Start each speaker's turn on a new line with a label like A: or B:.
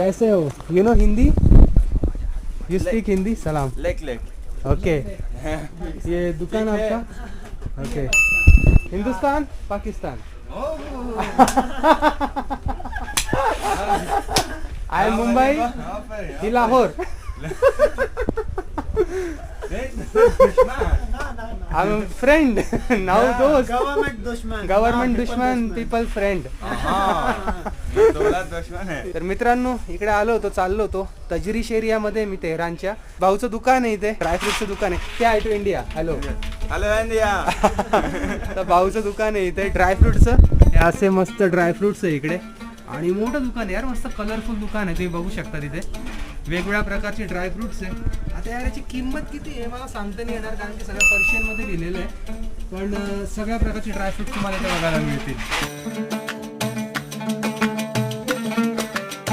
A: कैसे हो? You know Hindi you speak Hindi सलाम
B: लेक लेक
A: ओके ये दुकान आपका? Okay Hindustan? Pakistan? I am Mumbai? He Lahore? I am friend now दोस्त
C: गवर्नमेंट दुश्मन.
A: गव्हर्नमेंट दुश्मन पीपल फ्रेंड
B: दुश्मन है।
A: तर मित्रांनो इकडे आलो होतो चाललो होतो. तजरीश एरियामध्ये मी तेहरानच्या भाऊचं दुकान आहे इथे. ड्रायफ्रुटचं दुकान आहे. ते आहे to India hello
B: hello India
A: तर भाऊचं दुकान आहे इथे ड्रायफ्रुटचं हे असे मस्त ड्रायफ्रुट्स आहे इकडे. आणि मोठं दुकान आहे यार मस्त कलरफुल दुकान आहे तुम्ही बघू शकता तिथे. वेगवेगळ्या प्रकारचे ड्रायफ्रुट्स आहे. आता यार याची किंमत किती आहे मला सांगता नाही येणार कारण की सगळं पर्शियनमध्ये लिहिलेलं आहे. पण सगळ्या प्रकारचे ड्रायफ्रुट्स तुम्हाला इथे बघायला मिळतील.